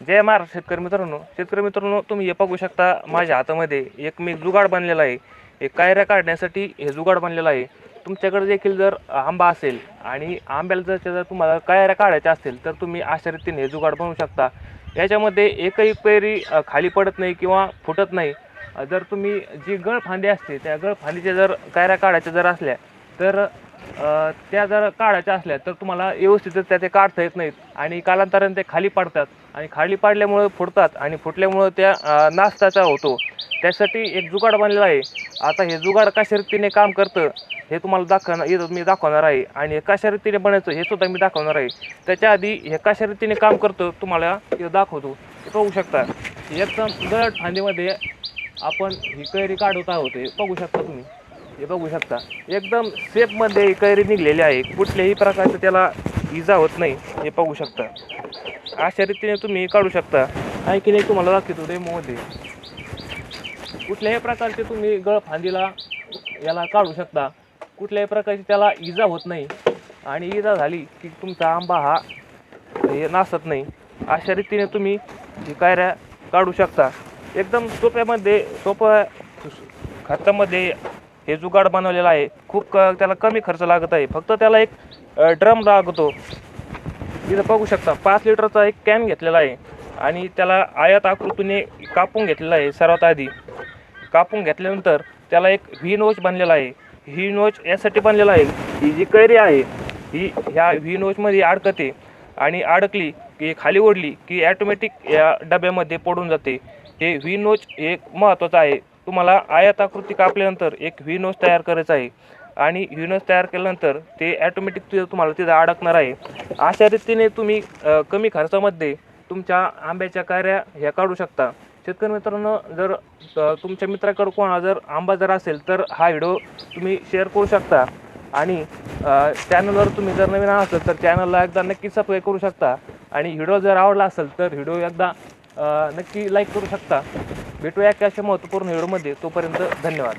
जय महाराष्ट्र शेतकरी मित्रांनो शेतकरी मित्रांनो तुम्ही हे बघू शकता माझ्या हातामध्ये एक मी जुगाड बनलेला आहे. एक कायऱ्या काढण्यासाठी हे जुगाड बनलेलं आहे. तुमच्याकडे देखील जर आंबा असेल आणि आंब्याला जर जर तुम्हाला कायऱ्या काढायच्या असतील तर तुम्ही अशा रीतीने हे जुगाड बनवू शकता. याच्यामध्ये एकही पेरी खाली पडत नाही किंवा फुटत नाही. जर तुम्ही जी गळफांदी असते त्या गळफांदीच्या जर कायऱ्या काढायच्या जर असल्या तर त्या जर काढायच्या असल्या तर तुम्हाला व्यवस्थित त्या काढता येत नाहीत. आणि कालांतराने ते खाली पडतात. आणि खाली पाडल्यामुळं फुटतात. आणि फुटल्यामुळं त्या नाश्ताचा होतो. त्यासाठी एक जुगाड बनलेला आहे. आता हे जुगाड कशा रीतीने काम करतं हे तुम्हाला दाखवणार हे मी दाखवणार आहे. आणि हे कशा रीतीने बनायचं हे सुद्धा मी दाखवणार आहे. त्याच्या आधी हे कशा रीतीने काम करतं तुम्हाला हे दाखवतो. हे बघू शकता. एकदम दर फांदीमध्ये आपण ही कैरी काढत आहोत हे बघू शकता तुम्ही. हे बघू शकता. एकदम सेफमध्ये कैरी निघलेली आहे. कुठल्याही प्रकारचं त्याला इजा होत नाही. हे बघू शकता. अशा रीतीने तुम्ही काढू शकता. आहे की नाही तुम्हाला दाखवतो डेमोमध्ये कुठल्याही प्रकारचे तुम्ही गळ फांदीला याला काढू शकता. कुठल्याही प्रकारची त्याला इजा होत नाही. आणि इजा झाली की तुमचा आंबा हा हे नासत नाही. अशा रीतीने तुम्ही ही कायऱ्या काढू शकता. एकदम सोप्यामध्ये सोप्या खतामध्ये हे जुगाड बनवलेलं आहे. खूप क त्याला कमी खर्च लागत आहे. फक्त त्याला एक ड्रम लागतो. इथं बघू शकता पाच लिटरचा एक कॅन घेतलेला आहे. आणि त्याला आयात आकृतीने कापून घेतलेला आहे सर्वात आधी. कापून घेतल्यानंतर त्याला एक व्ही नोच बनलेला आहे. व्ही नोच यासाठी बनलेला आहे. ही जी कैरी आहे ही ह्या व्ही नोचमध्ये अडकते आणि अडकली की खाली ओढली की ॲटोमॅटिक या डब्यामध्ये पडून जाते. हे व्ही नोच एक महत्त्वाचं आहे. तुम्हाला आयताकृती कापल्यानंतर एक व्हिनोज तयार करायचा आहे. आणि व्हिनोज तयार केल्यानंतर ते ॲटोमॅटिक तिथं तुम्हाला तिथं अडकणार आहे. अशा रीतीने तुम्ही कमी खर्चामध्ये तुमच्या आंब्याच्या कार्या ह्या काढू शकता. शेतकरी मित्रांनो जर तुमच्या मित्राकडं कोणा जर आंबा जर असेल तर हा व्हिडिओ तुम्ही शेअर करू शकता. आणि चॅनलवर तुम्ही जर नवीन असाल तर चॅनलला एकदा नक्की सबस्क्राईब करू शकता. आणि व्हिडिओ जर आवडला असेल तर व्हिडिओ एकदा नक्की लाईक करू शकता. भेटूया की अशा महत्त्वपूर्ण व्हिडिओमध्ये. तोपर्यंत धन्यवाद.